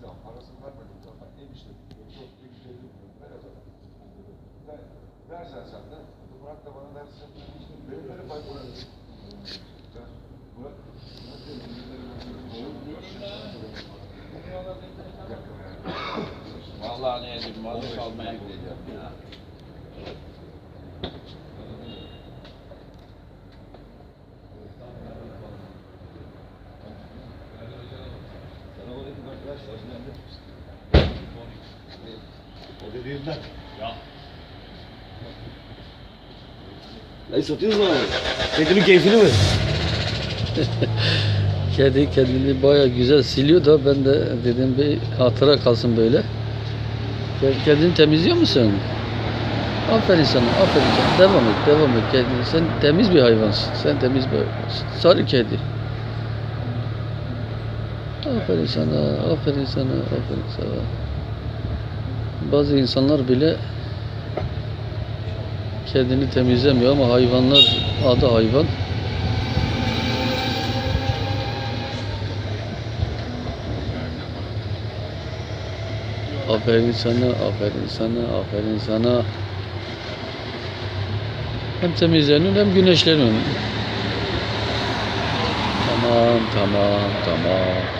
zaman parasını vermediğim zaman enişte çok büyük şey bilmiyorum. Ver o zaman. Ver, versen sen de Murat da bana versin. Benim benim pay Murat. Ya, Murat. Murat dedim, Vallahi ne edeyim, mazot almaya gideceğim ya. Dayı satıyoruz mu abi? Kedinin keyfini mi? Kedi kendini baya güzel siliyor da ben de dedim bir hatıra kalsın böyle. Ke- Kendini temizliyor musun? Aferin sana, aferin sana. Devam et, devam et. Kedi, sen temiz bir hayvansın. Sen temiz bir hayvansın. Sarı kedi. Aferin sana, aferin sana, aferin sana. Bazı insanlar bile kendini temizlemiyor ama hayvanlar adı hayvan. Aferin sana, aferin sana, aferin sana. Hem temizleniyorsun hem güneşleniyorsun. Tamam, tamam, tamam.